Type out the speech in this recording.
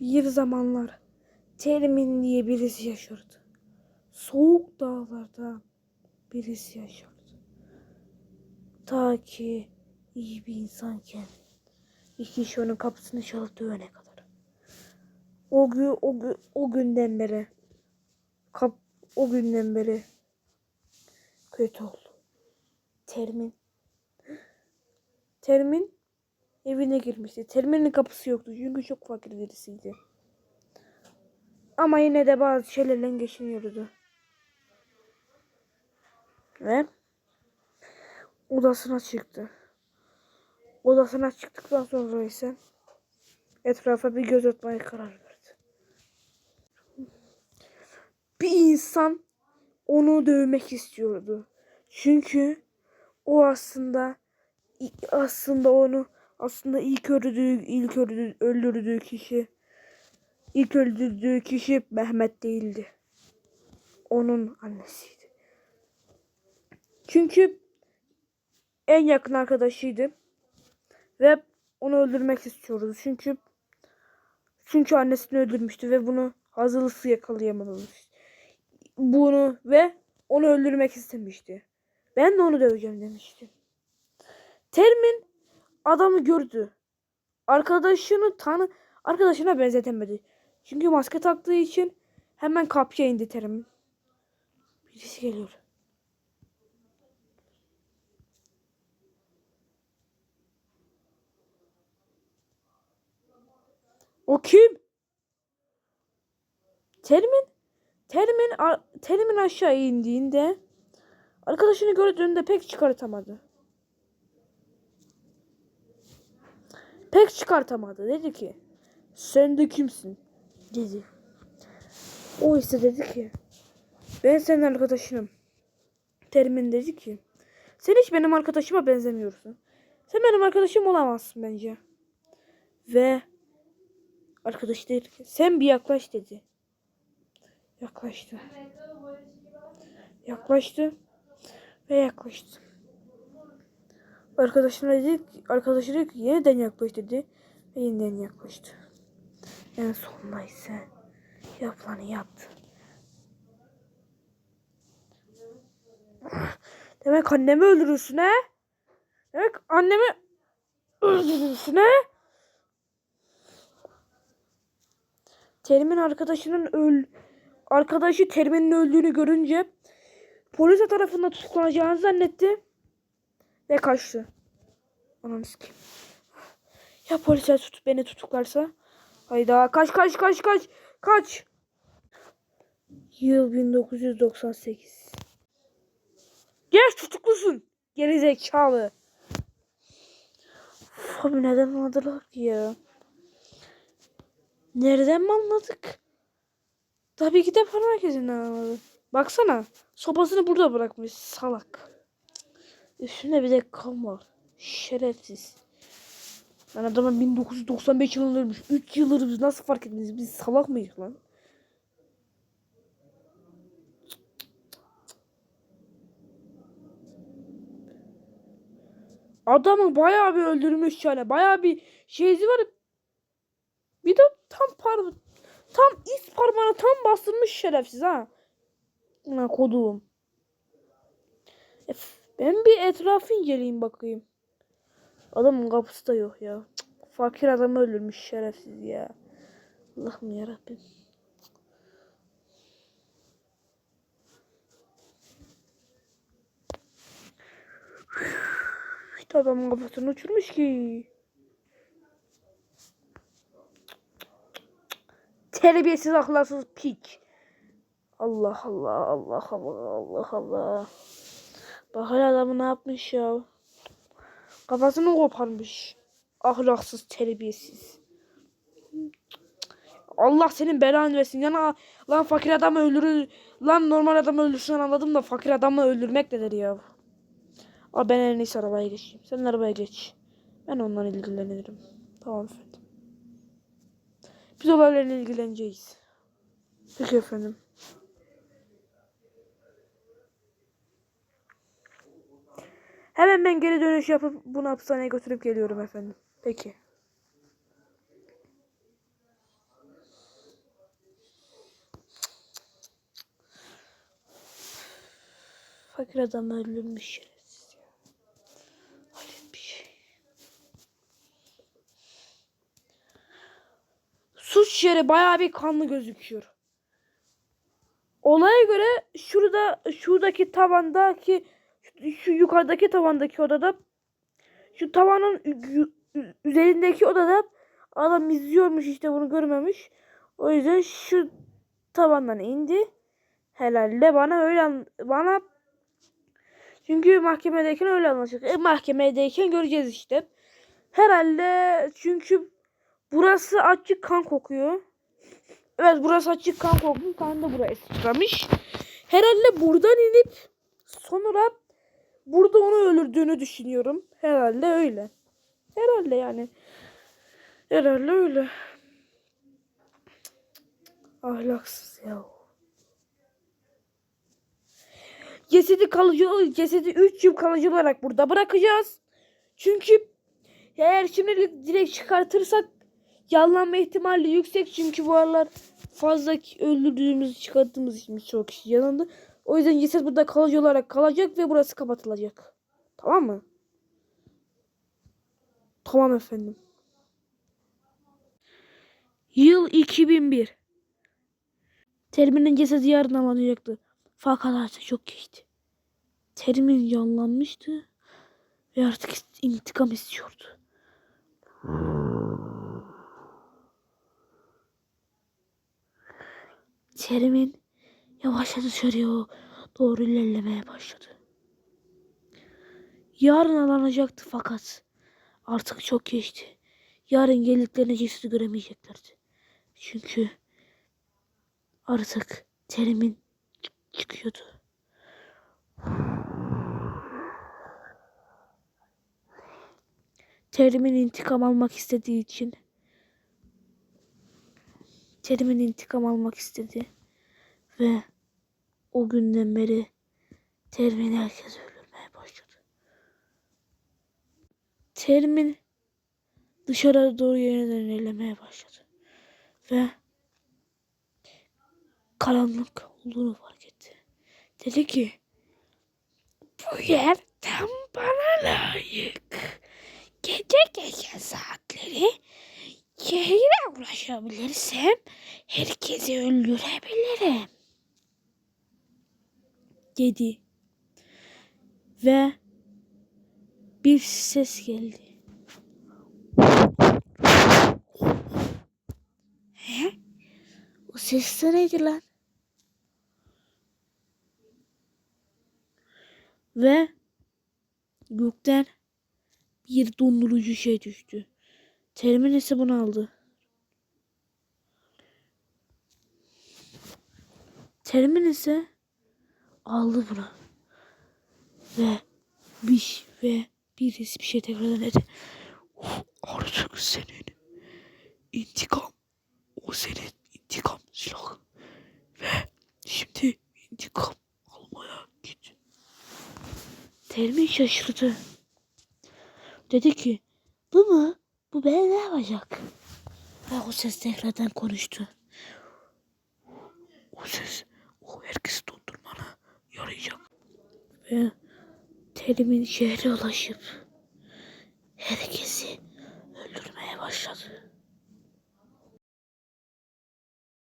Bir zamanlar Termin diye birisi yaşardı. Soğuk dağlarda birisi yaşardı. Ta ki iyi bir insanken bir kişi kapısını çalıp dövene kadar. O gün o, gün, o günden beri kap, o günden beri kötü oldu. Termin Termin evine girmişti. Termin'in kapısı yoktu çünkü çok fakir birisiydi. Ama yine de bazı şeylerle geçiniyordu. Ve odasına çıktı. Odasına çıktıktan sonra ise etrafa bir göz atmaya karar verdi. Bir insan onu dövmek istiyordu. Çünkü o aslında aslında onu aslında ilk öldürdüğü ilk öldürdüğü, kişi ilk öldürdüğü kişi Mehmet değildi. Onun annesiydi. Çünkü en yakın arkadaşıydı ve onu öldürmek istiyordu. Çünkü çünkü annesini öldürmüştü ve bunu hazırlıklı yakalayamamış. Bunu ve onu öldürmek istemişti. Ben de onu döveceğim demişti. Termin adamı gördü. Arkadaşını tanı arkadaşına benzetemedi. Çünkü maske taktığı için hemen kapıya indi Termin. Birisi geliyor. O kim? Termin Termin Termin aşağı indiğinde arkadaşını gördüğünde pek çıkartamadı. Pek çıkartamadı. Dedi ki sen de kimsin? Dedi. O ise dedi ki ben senin arkadaşınım. Termin dedi ki sen hiç benim arkadaşıma benzemiyorsun. Sen benim arkadaşım olamazsın bence. Ve arkadaş dedi ki sen bir yaklaş dedi. Yaklaştı. Yaklaştı ve yaklaştı. Arkadaşına dedi, arkadaşı dedi ki yeniden yaklaş dedi ve yeniden yaklaştı. En sonunda ise yapılanı yaptı. Demek annemi öldürürsün he? Demek annemi öldürürsün he? Terim'in arkadaşının öl arkadaşı Terim'in öldüğünü görünce polis tarafından tutuklanacağını zannetti ve kaçtı. Ananı sikeyim. Ya polisler tutup beni tutuklarsa? Hayda kaç kaç kaç kaç kaç. Yıl 1998. Geç tutuklusun. Geri zekalı. Abi neden anladılar ki ya? Nereden mi anladık? Tabii ki de parmak izinden anladım. Baksana. Sopasını burada bırakmış salak. Üstünde bir de kan var. Şerefsiz. Ben adamın 1995 yılında ölmüş. 3 yıldır biz nasıl fark ettiniz? Biz salak mıyız lan? Adamı bayağı bir öldürmüş yani. Bayağı bir şeysi var. Bir de tam par tam iz parmağını tam bastırmış şerefsiz ha. Ne koduğum. Ef, Ben bir etrafı inceleyeyim bakayım. Adamın kapısı da yok ya. Fakir adamı öldürmüş şerefsiz ya. Allah'ım yarabbim. İşte adamın kafasını uçurmuş ki. Terbiyesiz ahlaksız piç. Allah Allah Allah Allah Allah Allah. Bak hele adamı ne yapmış ya. Kafasını koparmış. Ahlaksız terbiyesiz. Allah senin belanı versin. Yana lan fakir adamı öldürür. Lan normal adamı öldürsün anladım da fakir adamı öldürmek nedir ya? Abi ben en iyisi arabaya geçeyim. Sen arabaya geç. Ben ondan ilgilenirim. Tamam efendim. Biz olaylarla ilgileneceğiz. Peki efendim. Hemen ben geri dönüş yapıp bunu hapishaneye götürüp geliyorum efendim. Peki. Fakir adam ölmüş şerefsiz bir şey. Suç yeri bayağı bir kanlı gözüküyor. Olaya göre şurada şuradaki tavandaki şu, şu yukarıdaki tavandaki odada şu tavanın üzerindeki odada adam izliyormuş işte bunu görmemiş. O yüzden şu tavandan indi. Herhalde bana öyle an- bana çünkü mahkemedeyken öyle anlaşıldı. E, mahkemedeyken göreceğiz işte. Herhalde çünkü burası açık kan kokuyor. Evet burası açık kan kokuyor. Kan da buraya sıçramış. Herhalde buradan inip sonra burada onu öldürdüğünü düşünüyorum. Herhalde öyle. Herhalde yani. Herhalde öyle. Ahlaksız ya. Cesedi kalıcı, cesedi 3 yıl kalıcı olarak burada bırakacağız. Çünkü eğer şimdilik direkt çıkartırsak yanlanma ihtimali yüksek. Çünkü bu aralar fazla öldürdüğümüz, çıkarttığımız için çok kişi yanıldı. O yüzden ceset burada kalıcı olarak kalacak ve burası kapatılacak. Tamam mı? Tamam efendim. Yıl 2001. Teriminin cesedi yarın alınacaktı. Fakat artık çok geçti. Terimin yanlanmıştı ve artık intikam istiyordu. Terimin yavaşça dışarıya doğru ilerlemeye başladı. Yarın alınacaktı fakat artık çok geçti. Yarın geldiklerinde cesedi göremeyeceklerdi. Çünkü artık terimin çıkıyordu. Terim'in intikam almak istediği için Terim'in intikam almak istedi ve o günden beri Terim'in herkes öldürmeye başladı. Terim'in dışarı doğru yeniden ilerlemeye başladı ve karanlık olduğunu fark etti. Dedi ki bu yer tam bana layık. Gece gece saatleri şehire ulaşabilirsem herkesi öldürebilirim. Dedi. Ve bir ses geldi. He? O ses neydi lan? Ve gökten bir dondurucu şey düştü. Terimin bunu aldı. Terimin aldı bunu. Ve bir ve birisi bir şey tekrardan dedi. "Oh, Artık senin intikam. O senin intikam silahı. Ve şimdi intikam almaya git. Terimin şaşırdı. Dedi ki bu mu? Bu beni ne yapacak? Ve o ses tekrardan konuştu. O ses o dondurmana yarayacak. Ve terimin şehre ulaşıp herkesi.